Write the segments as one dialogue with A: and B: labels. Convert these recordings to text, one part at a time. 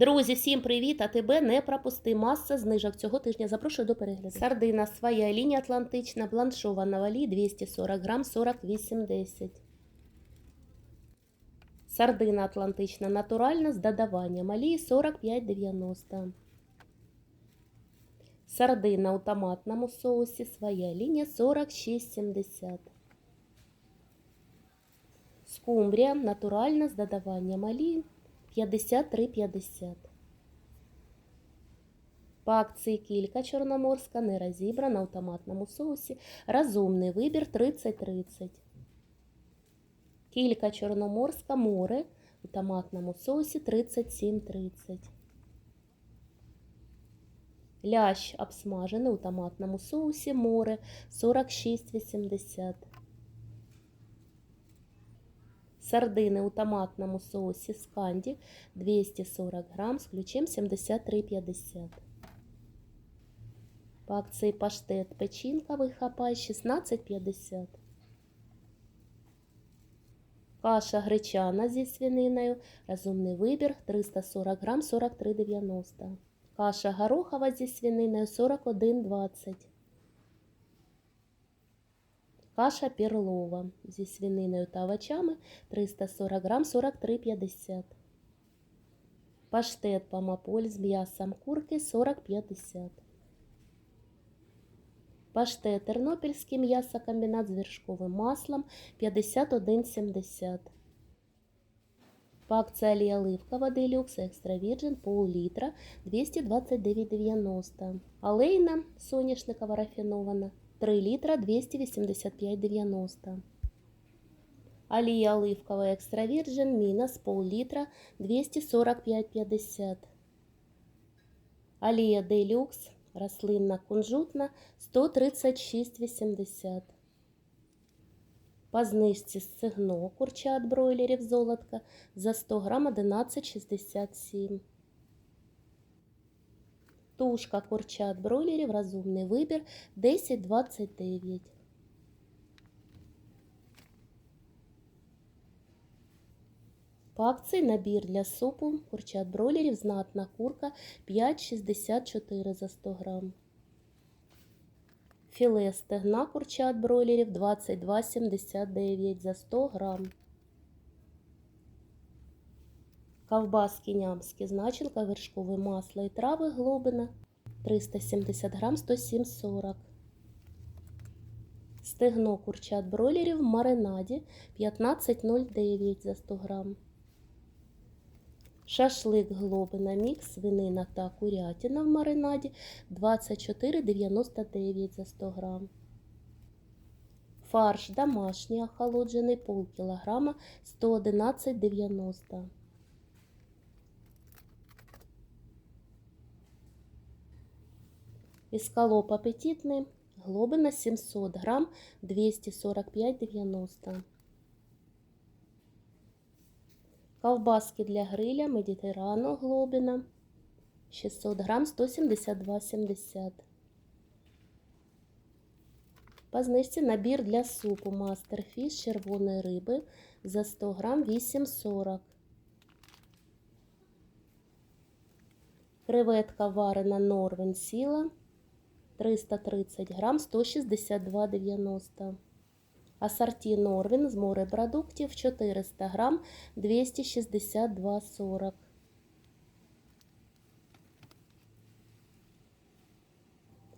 A: Друзі, всім привіт! А тебе не пропусти. Маса знижок цього тижня. Запрошую до перегляду. Сардина своя лінія Атлантична, бланшована валі 240 грам 40,80. Сардина Атлантична натуральна з додаванням олії 45,90. Сардина у томатному соусі своя лінія 46,70. Скумбрія натуральна з додаванням олії 53,50. По акції кілька чорноморська не розібрана у томатному соусі. Розумний вибір 30-30. Кілька чорноморська море у томатному соусі 37,30. Лящ обсмажений у томатному соусі море 46,80. Сардини у томатному соусі сканді 240 грам з ключем 73,50. По акції паштет печінковий хапай 16,50. Каша гречана зі свининою. Розумний вибір 340 грам 43,90. Каша горохова зі свининою 41,20. Каша перлова зі свининою та овочами 340 грам 43,50. Паштет помаполь з м'ясом курки 40,50. Паштет тернопільський м'ясокомбінат з вершковим маслом 51,70. По акції олія оливкова делюкс екстра вірджин пол-літра 229,90. Олейна соняшникова рафінована 3 літра 285,90. Олія оливкова екстра вірджин мінус пол-літра 245,50. Олія делюкс рослинна кунжутна 136,80. По знижці стегно курчат бройлерів золотка за 100 грам 11,67. Тушка курчат бройлерів розумний вибір 10,29. По акції набір для супу курчат бройлерів знатна курка 5,64 за 100 грам. Філе стегна курчат бройлерів 22,79 за 100 грам. Ковбаски нямські з начинка, вершкове масло і трави глобина 370 грам 107,40. Стегно курчат бройлерів в маринаді 15,09 за 100 грам. Шашлик глобина мікс, свинина та курятина в маринаді 24,99 за 100 грам. Фарш домашній охолоджений пол кілограма 111,90. Эскалоп аппетитный. Глобина 700 грамм 245,90. Ковбаски для гриля Медитерано Глобина 600 грамм 172,70. По знижці набір для супу Мастерфіш червоної риби за 100 грам 8,40. Креветка варена Норвен Сіла 330 грам 162,90. Асорті Норвін з морепродуктів 400 грам 262,40.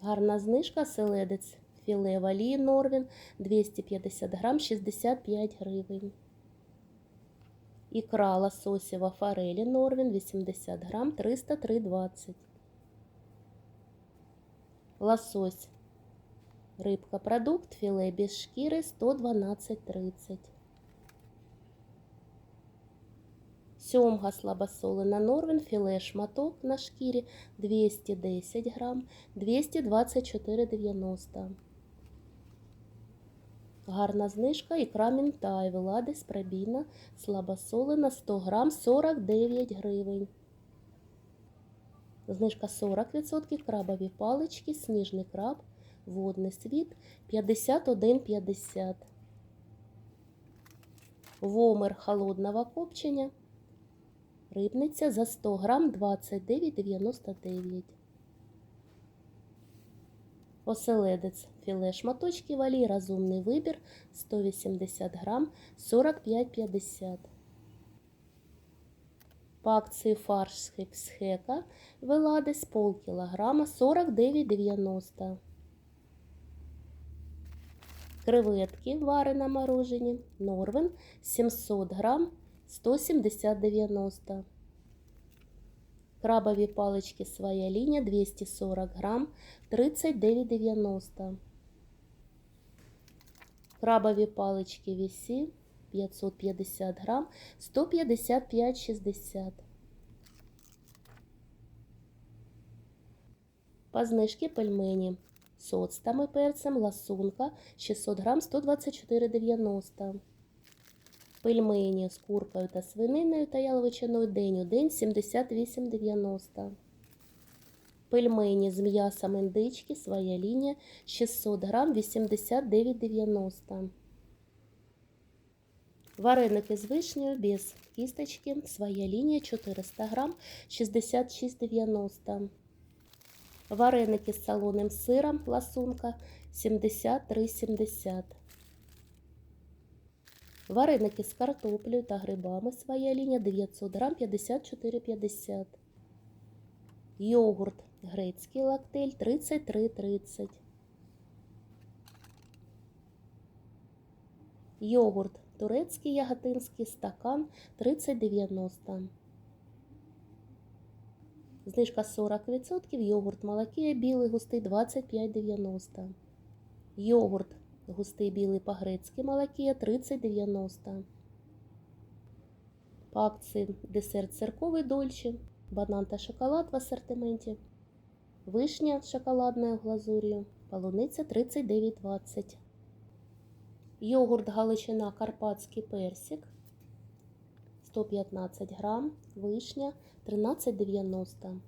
A: Гарна знижка селедець філе валії Норвін 250 грам 65 гривень. Ікра лососєва форелі Норвін 80 грам 303,20. Лосось. Рибка продукт, філе без шкіри 112,30. Сьомга слабосолена Норвен, філе шматок на шкірі 210 грам, 224,90. Гарна знижка ікра мінтай, виладис пробійна, слабосолена 100 грам 49 гривень. Знижка 40%, крабові палички, сніжний краб, водний світ 51,50. Вомер холодного копчення Рибниця за 100 грам 29,99. Оселедець філе шматочки валі, розумний вибір 180 грам 45,50. По акції фарш з хекс-хека Веладес полкілограма 49,90. Креветки варена морожені Норвен 700 грам 170,90. Крабові палички своя лінія 240 грам 39,90. Крабові палички вісі 550 грам 155,60. По знижці пельмені з перцем ласунка 600 грам 124,90. Пельмені з куркою та свининою та яловичиною день у день 78,90. Пельмені з м'ясом індички своя лінія 600 грам 89,90. Вареники з вишнею без кісточки своя лінія 400 грам 66,90. Вареники з солоним сиром ласунка 73,70. Вареники з картоплею та грибами своя лінія 900 грам 54,50. Йогурт грецький лактель 33,30. Йогурт турецький яготинський стакан 30,90. Знижка 40%. Йогурт молокія білий густий 25,90. Йогурт густий білий по-грецьки молокія 30,90. По акції десерт церковий дольче, банан та шоколад в асортименті. Вишня шоколадною глазур'ю, полуниця 39,20. Йогурт Галичина Карпатський персик 115 грам, вишня 13,90.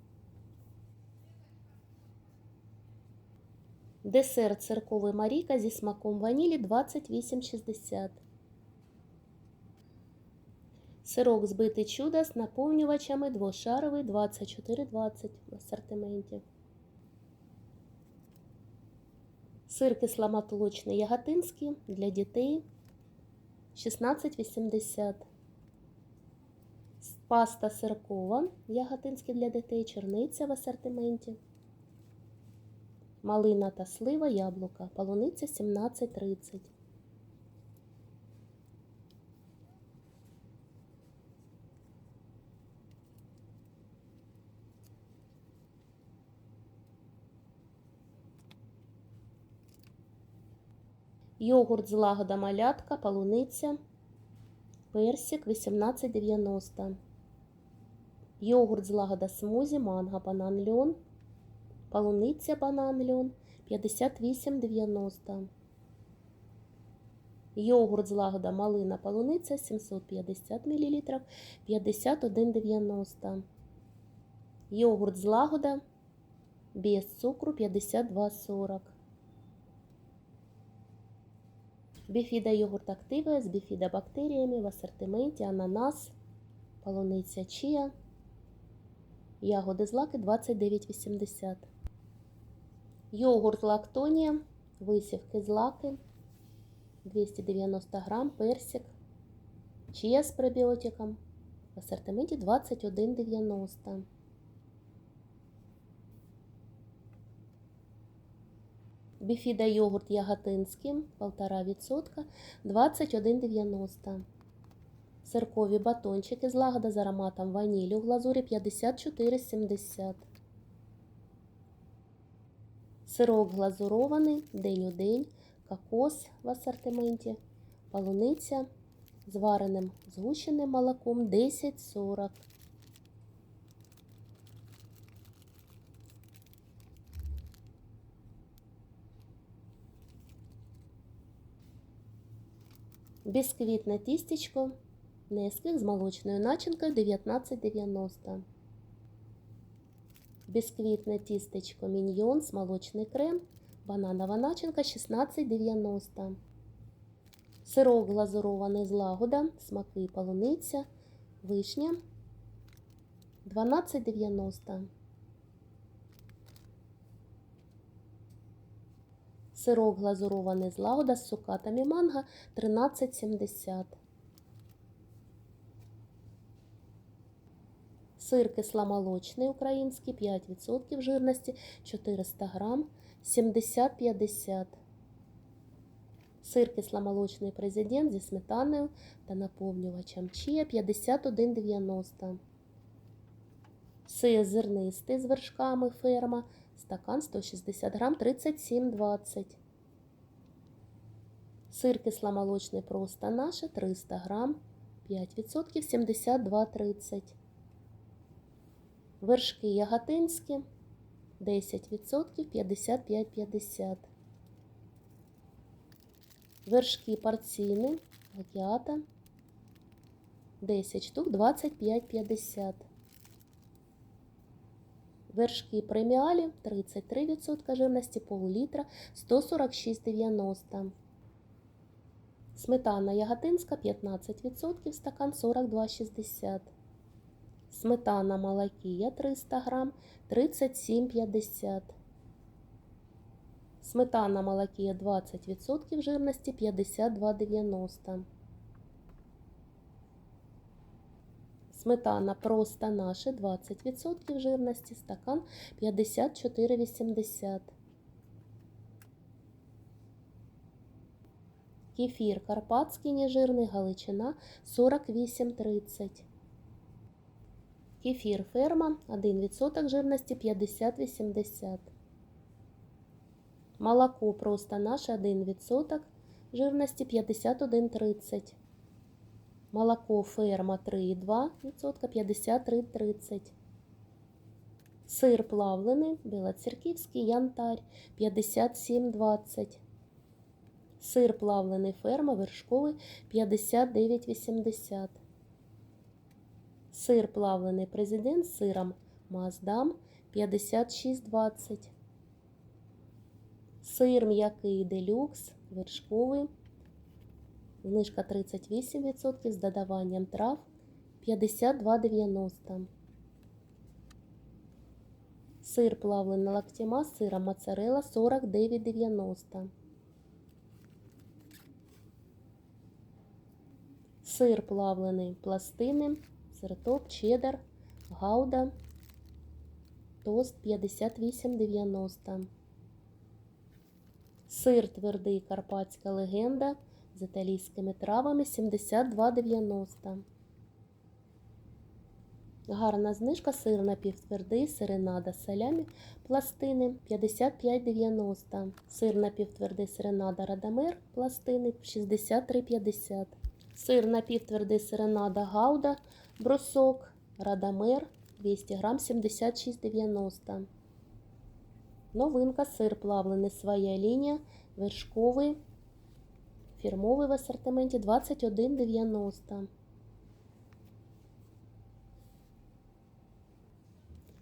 A: Десерт церковий Маріка зі смаком ванілі 28,60. Сирок збитий чудо з наповнювачами двошаровий 24,20 в асортименті. Сир кисломатолочний яготинський для дітей 16,80. Паста сиркова яготинський для дітей, черниця в асортименті. Малина та слива, яблука, полуниця 17,30. Йогурт злагода малятка, полуниця, персик 18,90. Йогурт злагода смузі, манго, банан, льон, полуниця, банан, льон 58,90. Йогурт злагода малина, полуниця 750 мл 51,90. Йогурт злагода без цукру 52,40. Біфіда йогурт активе з біфідобактеріями в асортименті ананас, полуниця чия, ягоди злаки 29,80. Йогурт лактонія, висівки злаки 290 грам, персик, чия з пробіотиком в асортименті 21,90. Біфіда йогурт яготинський 1,5%, 21,90. Сиркові батончики з лагода з ароматом ванілі у глазурі 54,70. Сирок глазурований день у день, кокос в асортименті, полуниця з вареним згущеним молоком 10,40. Бісквітне тістечко Несквік з молочною начинкою 19,90. Бісквітне тістечко міньйон з молочний крем, бананова начинка 16,90. Сирок глазурований з лагода, смаки полуниця, вишня 12,90. Сирок глазурований злагода з цукатами манго 13,70. Сир кисломолочний український 5% жирності 400 грам 70,50. Сир кисломолочний президент зі сметаною та наповнювачем чия 51,90. Сир зернистий з вершками ферма. Стакан 160 грам 37,20. Сир кисломолочний просто наше 300 грам 5% 72,30. Вершки яготинські 10% 55,50. Вершки порційні лакіата 10 штук 25,50. Вершки преміалі 33% жирності пол-літра 146,90. Сметана яготинська 15% стакан 42,60. Сметана молокія 300 грам 37,50. Сметана молокія 20% жирності 52,90. Сметана просто наша 20% жирності, стакан 54,80. Кефір карпатський нежирний галичина 48,30. Кефір ферма 1% жирності 50,80. Молоко просто наше 1% жирності 51,30. Молоко ферма 3,2%, 53,30. Сир плавлений, білоцерківський янтарь 57,20. Сир плавлений ферма вершковий 59,80. Сир плавлений президент з сиром Маздам 56,20. Сир м'який делюкс вершковий. Знижка 38% з додаванням трав 52,90. Сир плавлений лактіма з сиром моцарелла 49,90. Сир плавлений пластини, сиртоп, чеддер, гауда, тост 58,90. Сир твердий карпатська легенда з італійськими травами 72,90. Гарна знижка сир напівтвердий, сиренада салямі пластини 55,90. Сир напівтвердий сиренада радамер пластини 63,50. Сир напівтвердий сиренада гауда брусок радамер 200 грам 76,90. Новинка сир плавлений своя лінія вершковий фірмовий в асортименті 21,90.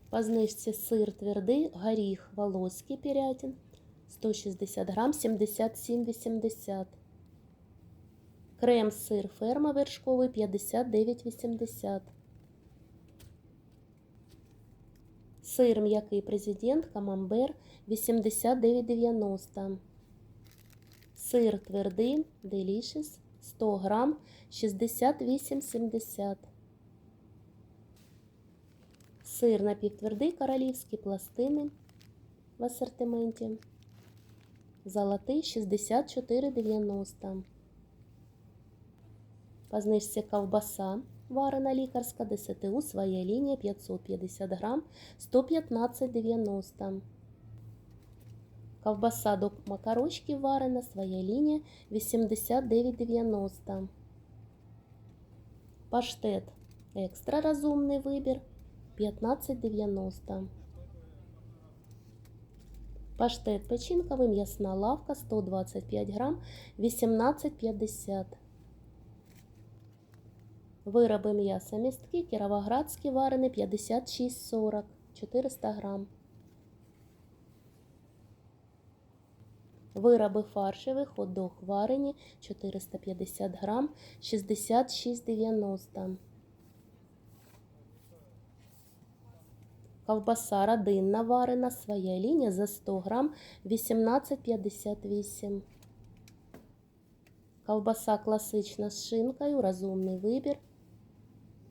A: По знижці сир твердий, горіх волоський пірятин 160 грам 77,80. Крем-сир ферма вершковий 59,80. Сир м'який президент камамбер 89,90. Сир твердий Delicious 100 грам 68,70. Сир напівтвердий королівські пластини в асортименті. Золотий 64,90. По ковбаса варена лікарська ДСТУ своя лінія 550 грам 115,90. Ковбаса до макарочки варена своя лінія 89,90. Паштет екстра розумний вибір 15,90. Паштет печінковий м'ясна лавка 125 грам 18,50. Вироби м'яса містки кіровоградський варений 56,40 400 грам. Вироби фаршевих хот-дог варені 450 грам 66,90. Ковбаса родинна варена, своя лінія за 100 грам 18,58. Ковбаса класична з шинкою, розумний вибір.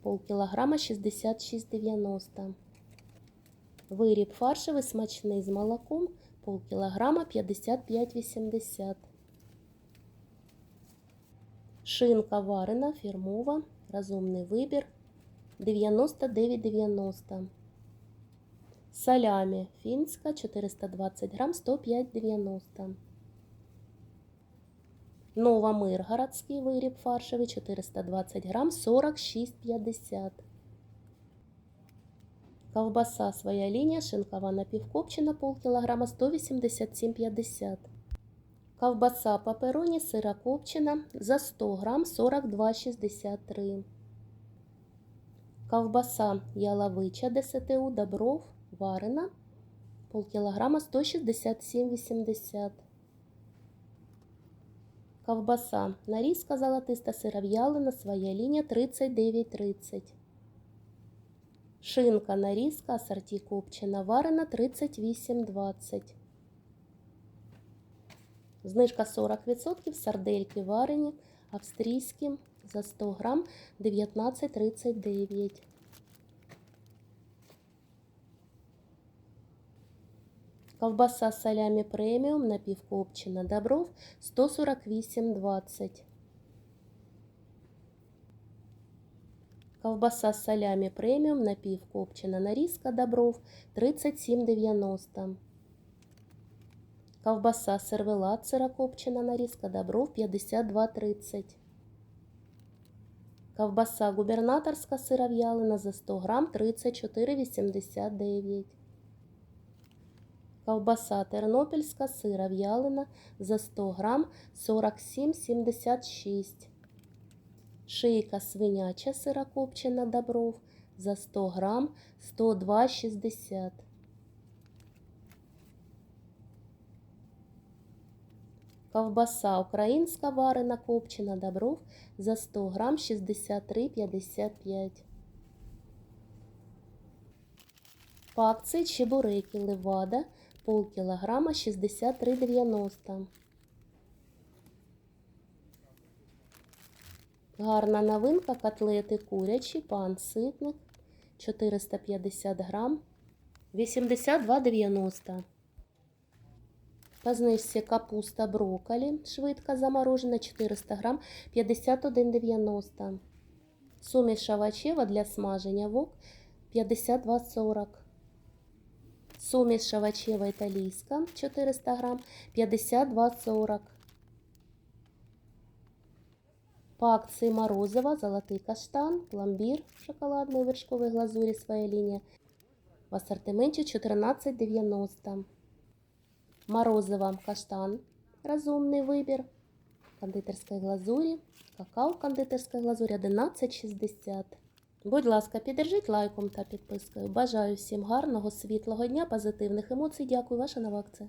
A: Полкілограма 66,90. Виріб фаршевий смачний з молоком, полкілограма 55,80. Шинка варена, фірмова, розумний вибір 99,90. Салямі фінська 420 грам 105,90. Новомиргородський виріб фаршевий 420 грам 46,50. Ковбаса своя лінія, шинкова напівкопчена полкілограма 187,50. Ковбаса папероні сира копчена за 100 грам 42,63. Ковбаса яловича ДСТУ Добров варена полкілограма 167,80. Ковбаса нарізка золотиста сиров'ялина, своя лінія 39,30. Шинка нарізка асорті копчена варена 38,20. Знижка 40%, сардельки варені, австрійські за 100 грам 19,39. Ковбаса салямі преміум напівкопчена Добров 148,20. Ковбаса салямі преміум напівкопчена нарізка Добров 37,90. Ковбаса сервелат сирокопчена нарізка Добров 52,30. Ковбаса губернаторська сиров'ялина за 100 грам 34,89. Ковбаса тернопільська сира в'ялина за 100 грам 47,76. Шийка свиняча сира копчена Добров за 100 грам 102,60. Ковбаса українська варена копчена Добров за 100 грам 63,55. По акції чебуреки Левада полкілограма 63,90. Гарна новинка котлети курячі, пан ситник 450 грам 82,90. По знижці капуста брокколі швидко заморожена 400 грам 51,90. Суміш овочева для смаження вок 52,40. Суміш овочева італійська 400 грам 52,40. По акції морозива золотий каштан, пломбір шоколадної вершкової глазурі своя лінія в асортименті 14,90. Морозиво каштан, розумний вибір, кондитерської глазурі, какао кондитерської глазурі 11,60. Будь ласка, піддержіть лайком та підпискою. Бажаю всім гарного, світлого дня, позитивних емоцій. Дякую, ваша нова акція.